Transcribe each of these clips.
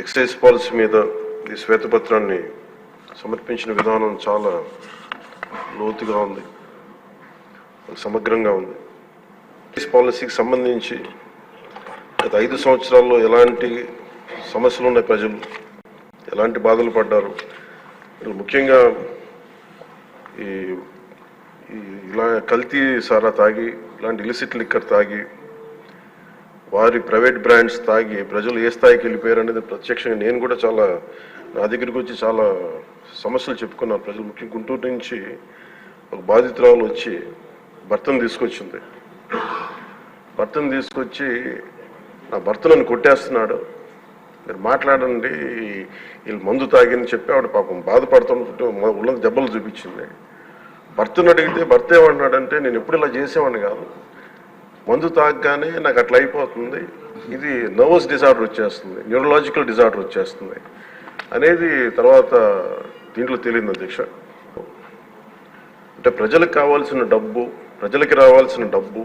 Excise policy మీద ఈ శ్వేతపత్రాన్ని సమర్పించిన విధానం చాలా లోతుగా ఉంది. సమగ్రంగా ఉంది. ఎక్సైజ్ పాలసీకి సంబంధించి గత ఐదు సంవత్సరాల్లో ఎలాంటి సమస్యలు ఉన్నాయి ప్రజలు? ఎలాంటి బాధలు పడ్డారు? ముఖ్యంగా ఈ ఇలా కల్తీ సారా తాగి ఇలాంటి ఇలిసిట్ లిక్కర్ తాగి వారి ప్రైవేట్ బ్రాండ్స్ తాగి ప్రజలు ఏ స్థాయికి వెళ్ళిపోయారు అనేది ప్రత్యక్షంగా నేను కూడా చాలా నా దగ్గరికి వచ్చి చాలా సమస్యలు చెప్పుకున్నాను. ప్రజలు ముఖ్యంగా గుంటూరు నుంచి ఒక బాధితురాలు వచ్చి భర్తను తీసుకొచ్చింది. భర్తను తీసుకొచ్చి నా భర్త నన్ను కొట్టేస్తున్నాడు. మీరు మాట్లాడండి వీళ్ళు మందు తాగిని చెప్పి ఆవిడ పాపం బాధపడుతుంటే ఉள்ள దెబ్బలు చూపించింది. భర్తను అడిగితే భర్త ఏమన్నాడంటే నేను ఎప్పుడు ఇలా చేసేవాడిని కాదు. మందు తాగగానే నాకు అట్లా అయిపోతుంది. ఇది నర్వస్ డిజార్డర్ వచ్చేస్తుంది న్యూరలాజికల్ డిజార్డర్ వచ్చేస్తుంది అనేది తర్వాత దీంట్లో తెలియదు అధ్యక్ష. అంటే ప్రజలకు కావాల్సిన డబ్బు ప్రజలకి రావాల్సిన డబ్బు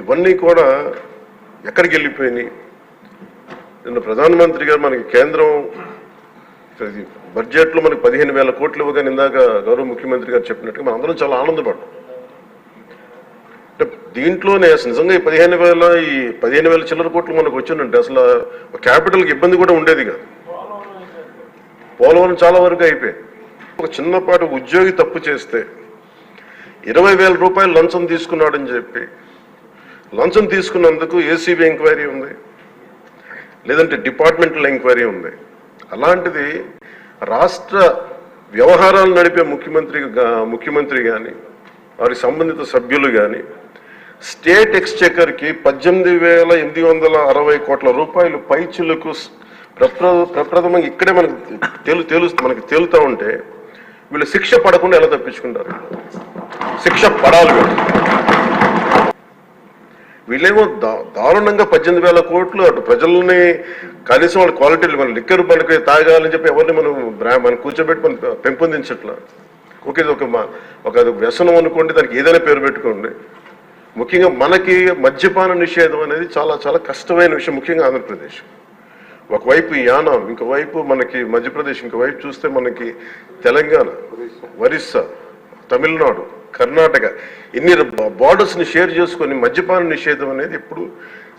ఇవన్నీ కూడా ఎక్కడికి వెళ్ళిపోయినాయి? నిన్న ప్రధానమంత్రి గారు మనకి కేంద్రం బడ్జెట్లో మనకి పదిహేను వేల కోట్లు ఇవ్వగానే ఇందాక గౌరవ ముఖ్యమంత్రి గారు చెప్పినట్టుగా మనం అందరం చాలా ఆనందపడ్డాం. దీంట్లోనే నిజంగా ఈ పదిహేను వేల ఈ పదిహేను వేల చిల్లర కోట్లు మనకు వచ్చిందంటే అసలు క్యాపిటల్కి ఇబ్బంది కూడా ఉండేది కాదు. పోలవరం చాలా వరకు అయిపోయింది. ఒక చిన్నపాటి ఉద్యోగి తప్పు చేస్తే ఇరవై వేల రూపాయలు లంచం తీసుకున్నాడని చెప్పి లంచం తీసుకున్నందుకు ఏసీబీ ఎంక్వైరీ ఉంది లేదంటే డిపార్ట్మెంటల్ ఎంక్వైరీ ఉంది. అలాంటిది రాష్ట్ర వ్యవహారాలు నడిపే ముఖ్యమంత్రి ముఖ్యమంత్రి కానీ వారి సంబంధిత సభ్యులు కానీ స్టేట్ ఎక్స్చెకర్కి పద్దెనిమిది వేల ఎనిమిది వందల అరవై కోట్ల రూపాయలు పైచులకు ప్రప్ర ప్రప్రథమంగా ఇక్కడే మనకు తెలు తెలు మనకి తేలుతా ఉంటే వీళ్ళు శిక్ష పడకుండా ఎలా తప్పించుకుంటారు? శిక్ష పడాలి వీళ్ళు. వీళ్ళేమో దా- దారుణంగా పద్దెనిమిది వేల కోట్లు అటు ప్రజల్ని కనీసం వాళ్ళ క్వాలిటీలు మన లిక్కర్ మనకి తాగాలని చెప్పి ఎవరిని మనం మనం కూర్చోబెట్టి మనం పెంపొందించట్లా? ఓకే ఇది ఒక ఒక అది వ్యసనం అనుకోండి దానికి ఏదైనా పేరు పెట్టుకోండి. ముఖ్యంగా మనకి మద్యపాన నిషేధం అనేది చాలా చాలా కష్టమైన విషయం ముఖ్యంగా ఆంధ్రప్రదేశ్. ఒకవైపు యానం ఇంకోవైపు మనకి మధ్యప్రదేశ్ ఇంకోవైపు చూస్తే మనకి తెలంగాణ ఒరిస్సా తమిళనాడు కర్ణాటక. ఇన్ని బార్డర్స్ని షేర్ చేసుకొని మద్యపాన నిషేధం అనేది ఇప్పుడు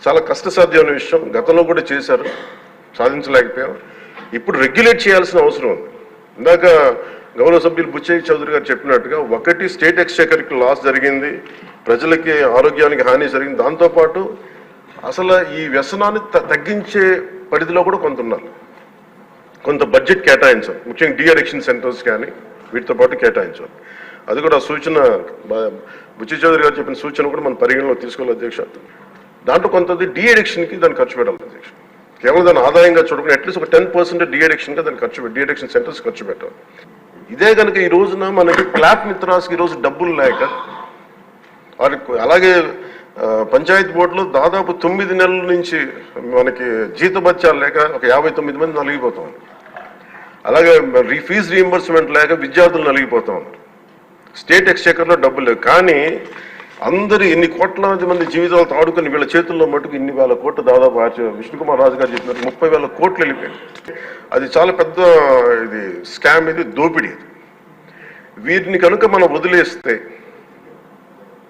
చాలా కష్టసాధ్యమైన విషయం. గతంలో కూడా చేశారు సాధించలేకపోయాం. ఇప్పుడు రెగ్యులేట్ చేయాల్సిన అవసరం ఉంది. ఇందాక గౌరవ సభ్యులు బుచ్చయ్య చౌదరి గారు చెప్పినట్టుగా ఒకటి స్టేట్ ఎక్స్చేకర్కి లాస్ జరిగింది ప్రజలకి ఆరోగ్యానికి హాని జరిగింది. దాంతోపాటు అసలు ఈ వ్యసనాన్ని తగ్గించే పరిధిలో కూడా కొంత ఉన్నారు. కొంత బడ్జెట్ కేటాయించాలి ముఖ్యంగా డిఅడిక్షన్ సెంటర్స్ కానీ వీటితో పాటు కేటాయించాలి అది కూడా సూచన బుచ్చి చౌదరి గారు చెప్పిన సూచన కూడా మనం పరిగణలో తీసుకోవాలి అధ్యక్ష. దాంట్లో కొంతది డిఅడిక్షన్కి దాన్ని ఖర్చు పెట్టాలి అధ్యక్ష. కేవలం దాని ఆదాయంగా చూడకుండా అట్లీస్ట్ ఒక టెన్ పర్సెంట్ డిఅడిక్షన్గా దాన్ని ఖర్చు పెట్టి డి సెంటర్స్ ఖర్చు పెట్టాలి. ఇదే కనుక ఈ రోజున మనకి క్లాప్ మిత్రాస్కి ఈ రోజు డబ్బులు లేక వారికి అలాగే పంచాయతీ బోర్డులో దాదాపు తొమ్మిది నెలల నుంచి మనకి జీతభత్యాలు లేక ఒక యాభై తొమ్మిది మంది నలిగిపోతాం అలాగే రీ ఫీజు రీఎంబర్స్మెంట్ లేక విద్యార్థులు నలిగిపోతాం స్టేట్ ఎక్స్చేకర్లో డబ్బులు లేవు. కానీ అందరూ ఇన్ని కోట్లాది మంది జీవితాలతో ఆడుకుని వీళ్ళ చేతుల్లో మటుకు ఇన్ని వేల కోట్లు దాదాపు ఆర్చ- విష్ణుకుమార్ రాజు గారు చెప్పినట్టు ముప్పై వేల కోట్లు వెళ్ళిపోయాయి. అది చాలా పెద్ద ఇది స్కామ్ ఇది దోపిడీ వీటిని కనుక మనం వదిలేస్తే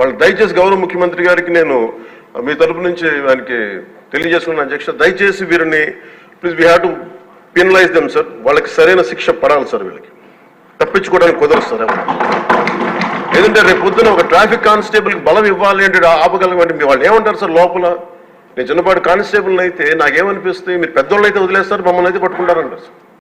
వాళ్ళు దయచేసి గౌరవ ముఖ్యమంత్రి గారికి నేను మీ తరపు నుంచి ఆయనకి తెలియజేసుకున్న అధ్యక్ష దయచేసి వీరిని please we have to penalise them sir వాళ్ళకి సరైన శిక్ష పడాలి సార్ వీళ్ళకి. తప్పించుకోవడానికి కుదరదు సార్ ఎందుకంటే రేపు పొద్దున ఒక ట్రాఫిక్ కానిస్టేబుల్కి బలం ఇవ్వాలి అంటే ఆపగలమంటే మీ వాళ్ళు ఏమంటారు సార్ లోపల? నేను చిన్నపాటి కానిస్టేబుల్ అయితే నాకేమనిపిస్తుంది? మీరు పెద్దోళ్ళు అయితే వదిలేస్తారు మమ్మల్ని అయితే పట్టుకుంటారంటారు సార్